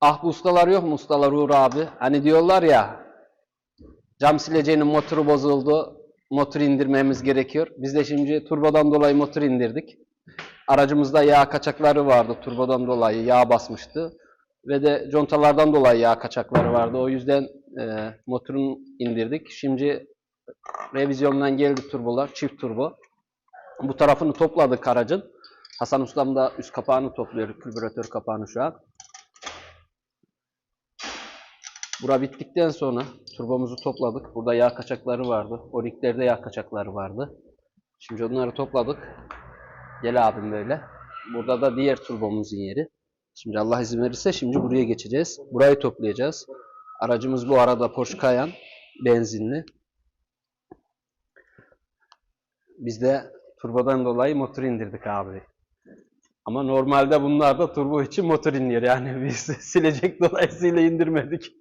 Ah bu ustalar yok mu ustalar Uğur abi? Hani diyorlar ya cam sileceğinin motoru bozuldu. Motor indirmemiz gerekiyor. Biz de şimdi turbodan dolayı motor indirdik. Aracımızda yağ kaçakları vardı turbodan dolayı yağ basmıştı. Ve de contalardan dolayı yağ kaçakları vardı. O yüzden e, motorunu indirdik. Şimdi revizyondan geldi turbolar, çift turbo. Bu tarafını topladık aracın. Hasan Ustam da üst kapağını topluyor, külbüratör kapağını şu an. Bura bittikten sonra turbomuzu topladık. Burada yağ kaçakları vardı. Oriklerde yağ kaçakları vardı. Şimdi onları topladık. Gel abim böyle. Burada da diğer turbomuzun yeri. Şimdi Allah izin verirse şimdi buraya geçeceğiz. Burayı toplayacağız. Aracımız bu arada Porsche Cayenne benzinli. Biz de turbodan dolayı motor indirdik abi. Ama normalde bunlar da turbo için motor iniyor. Yani biz silecek dolayısıyla indirmedik.